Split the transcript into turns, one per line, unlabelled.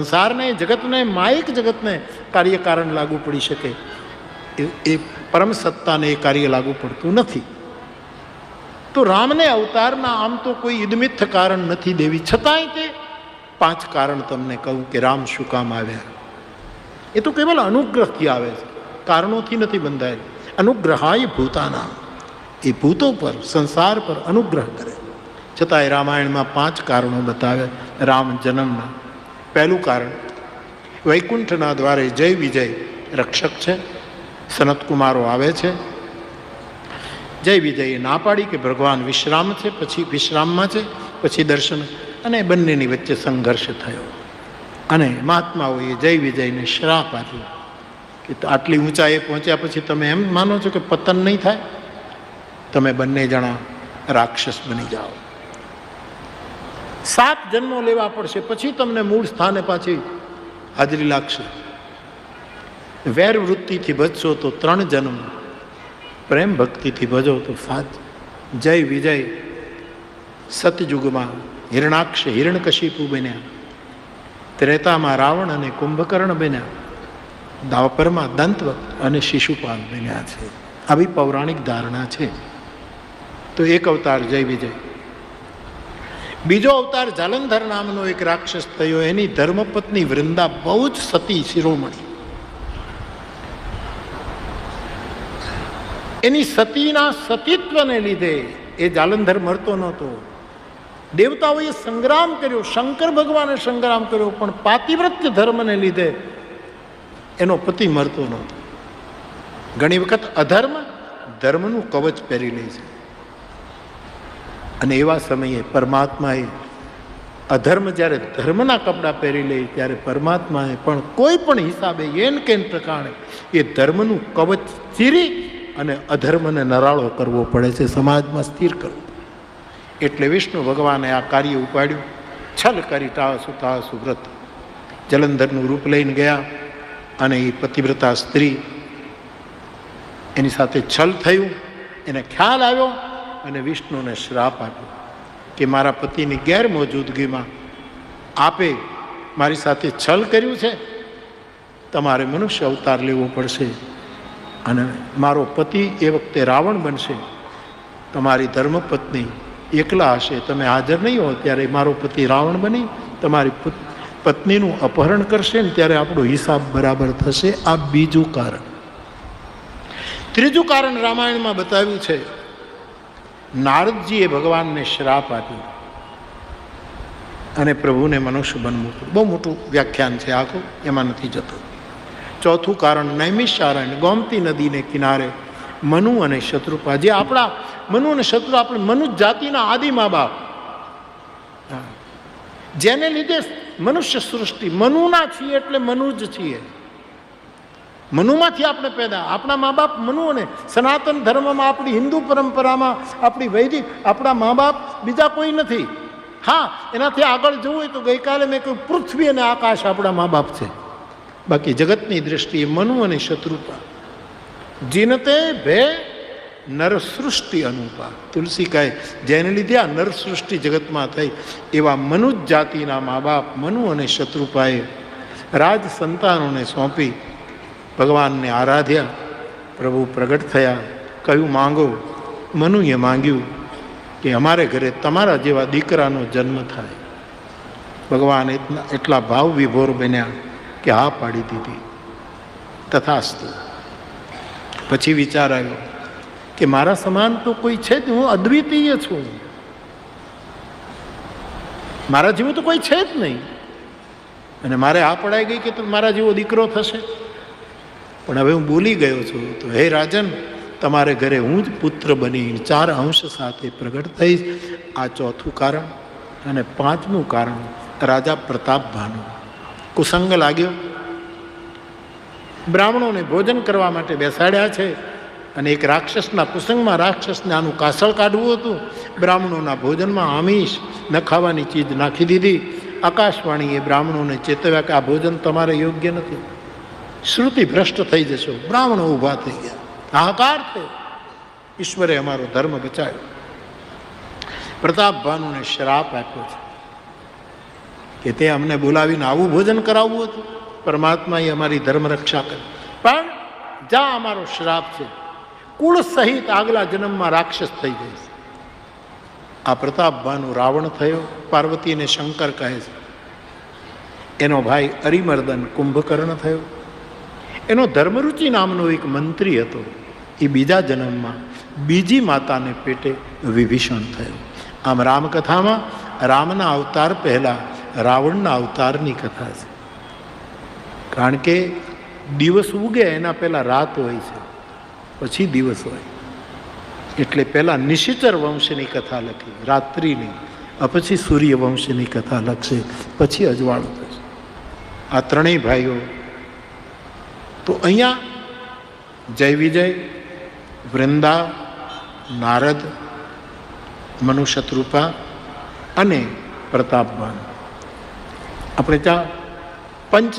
સંસારને, જગતને, માયક જગતને કાર્યકારણ લાગુ પડી શકે. એ પરમ સત્તાને એ કાર્ય લાગુ પડતું નથી. તો રામને અવતારના આમ તો કોઈ ઇદમિથ કારણ નથી દેવી. છતાંય તે પાંચ કારણ તમને કહું કે રામ શું કામ આવ્યા. એ તો કેવલ અનુગ્રહથી આવે છે. કારણોથી નથી બંધાયેલ. અનુગ્રહાય ભૂતાના. એ ભૂતો પર, સંસાર પર અનુગ્રહ કરે. છતાંય રામાયણમાં પાંચ કારણો બતાવે રામ જન્મના પહેલું કારણ, વૈકુંઠના દ્વારે જય વિજય રક્ષક છે, સનતકુમારો આવે છે. જય વિજયે ના પાડી કે ભગવાન વિશ્રામ છે, પછી વિશ્રામમાં છે, પછી દર્શન, અને બંનેની વચ્ચે સંઘર્ષ થયો. અને મહાત્માઓએ જય વિજયને શ્રાપ આપ્યો કે આટલી ઊંચાઈએ પહોંચ્યા પછી તમે એમ માનો છો કે પતન નહીં થાય? તમે બંને જણા રાક્ષસ બની જાઓ. સાત જન્મો લેવા પડશે, પછી તમને મૂળ સ્થાને પાછી હાજરી લાગશે. વેર વૃત્તિથી ભજશો તો ત્રણ જન્મ, પ્રેમ ભક્તિથી ભજો તો સાત. જય વિજય, સતયુગમાં હિરણાક્ષ હિરણકશિપુ બન્યા. ત્રેતામાં રાવણ અને કુંભકર્ણ બન્યા. દાવપરમાં દંતવત અને શિશુપાલ બન્યા છે. આવી પૌરાણિક ધારણા છે. તો એક અવતાર, જય વિજય. બીજો અવતાર જાલંધર નામનો એક રાક્ષસ થયો. એની ધર્મપત્ની વૃંદા બહુ જ સતી શિરોમણી. એની સતીના સતીત્વને લીધે એ જાલંધર મરતો નહોતો. દેવતાઓએ સંગ્રામ કર્યો, શંકર ભગવાને સંગ્રામ કર્યો, પણ પાતિવ્રત્ય ધર્મને લીધે એનો પતિ મરતો નહોતો. ઘણી વખત અધર્મ ધર્મનું કવચ પહેરી લે છે. અને એવા સમયે પરમાત્માએ અધર્મ જ્યારે ધર્મના કપડાં પહેરી લે ત્યારે પરમાત્માએ પણ કોઈ પણ હિસાબે એન કેન પ્રકારે એ ધર્મનું કવચ ચીરી અને અધર્મને નરાળો કરવો પડે છે. સમાજમાં સ્થિર કરવો એટલે વિષ્ણુ ભગવાને આ કાર્ય ઉપાડ્યું. છલ કરી તાસુ તાસુ વ્રત. જલંધરનું રૂપ લઈને ગયા અને એ પતિવ્રતા સ્ત્રી એની સાથે છલ થયું. એને ખ્યાલ આવ્યો અને વિષ્ણુને શ્રાપ આપ્યો કે મારા પતિની ગેરમોજૂદગીમાં આપે મારી સાથે છલ કર્યું છે? તમારે મનુષ્ય અવતાર લેવો પડશે અને મારો પતિ એ વખતે રાવણ બનશે. તમારી ધર્મપત્ની એકલા હશે. તમે હાજર નહીં હો ત્યારે મારો પતિ રાવણ બની, તમારી પત્નીનું અપહરણ કરશે ને ત્યારે આપણો હિસાબ બરાબર થશે. આ બીજું કારણ. ત્રીજું કારણ રામાયણમાં બતાવ્યું છે નારદજીએ ભગવાનને શ્રાપ આપ્યો. અને પ્રભુને મનુષ્ય બનવું હતું બહુ મોટું વ્યાખ્યાન છે આખું, એમાં નથી જતું. ચોથું કારણ, નૈમિષારણ્ય, ગોમતી નદીને કિનારે મનુ અને શત્રુપા. જે આપણા મનુ અને શત્રુ આપણે મનુ જાતિના આદિ મા બાપ. જેને લીધે મનુષ્ય સૃષ્ટિ મનુના છીએ એટલે મનુ જ છીએ. મનુમાંથી આપણે પેદા. આપણા મા બાપ મનુ અને સનાતન ધર્મમાં આપણી હિન્દુ પરંપરામાં આપણી વૈદિક, આપણા મા બાપ બીજા કોઈ નથી. હા, એનાથી આગળ જવું હોય તો ગઈકાલે મેં કહ્યું, પૃથ્વી અને આકાશ આપણા મા બાપ છે. બાકી જગતની દ્રષ્ટિએ મનુ અને શત્રુપા જીનતે ભે નરસૃષ્ટિ અનુપા. તુલસી કહે જેને લીધે આ નરસૃષ્ટિ જગતમાં થઈ, એવા મનુજ જાતિના મા બાપ મનુ અને શત્રુપાએ રાજ સંતાનોને સોંપી ભગવાનને આરાધ્યા, પ્રભુ પ્રગટ થયા કયું માંગો. મનુએ માંગ્યું કે અમારે ઘરે તમારા જેવા દીકરાનો જન્મ થાય. ભગવાન એટલા એટલા ભાવ વિભોર બન્યા કે હા પાડી દીધી. તથાસ્તુ. પછી વિચાર આવ્યો કે મારા સમાન તો કોઈ છે જ, હું અદ્વિતીય છું. મારા જેવું તો કોઈ છે જ નહીં. અને મારે આ પડાઈ ગઈ કે તો મારા જેવો દીકરો થશે? પણ હવે હું બોલી ગયો છું તો હે રાજન, તમારે ઘરે હું જ પુત્ર બની ચાર અંશ સાથે પ્રગટ થઈશ. આ ચોથું કારણ અને પાંચમું કારણ રાજા પ્રતાપ ભાનુ કુસંગ લાગ્યો. બ્રાહ્મણોને ભોજન કરવા માટે બેસાડ્યા છે અને એક રાક્ષસના કુસંગમાં રાક્ષસને આનું કાસળ કાઢવું હતું. બ્રાહ્મણોના ભોજનમાં આમિષ ન ખાવાની ચીજ નાખી દીધી. આકાશવાણીએ બ્રાહ્મણોને ચેતવ્યા કે આ ભોજન તમારે યોગ્ય નથી. શ્રુતિ ભ્રષ્ટ થઈ જશો. બ્રાહ્મણો ઊભા થઈ ગયા. હાહાકાર થયો. ઈશ્વરે અમારો ધર્મ બચાવ્યો. પ્રતાપ ભાનુને શ્રાપ આપ્યો છે કે તે અમને બોલાવીને આવું ભોજન કરાવવું હતું. પરમાત્માએ અમારી ધર્મ રક્ષા કરી. પણ જ્યાં અમારો શ્રાપ છે, કુળ સહિત આગલા જન્મમાં રાક્ષસ થઈ જઈશ આ પ્રતાપભાનું રાવણ થયો, પાર્વતીને શંકર કહે છે. એનો ભાઈ અરિમર્દન કુંભકર્ણ થયો. એનો ધર્મરુચિ નામનો એક મંત્રી હતો. એ બીજા જન્મમાં બીજી માતાને પેટે વિભીષણ થયો. આમ રામકથામાં રામના અવતાર પહેલાં રાવણના અવતારની કથા છે. કારણ કે દિવસ ઉગે એના પહેલાં રાત હોય છે. પછી દિવસ હોય. એટલે પહેલાં નિશિચર વંશની કથા લખી, રાત્રિની પછી સૂર્યવંશની કથા લખશે, પછી અજવાળું થશે. આ ત્રણેય ભાઈઓ તો અહીંયા જય વિજય વૃંદા નારદ મનુશત્રુપા અને પ્રતાપવાન. આપણે ત્યાં પંચ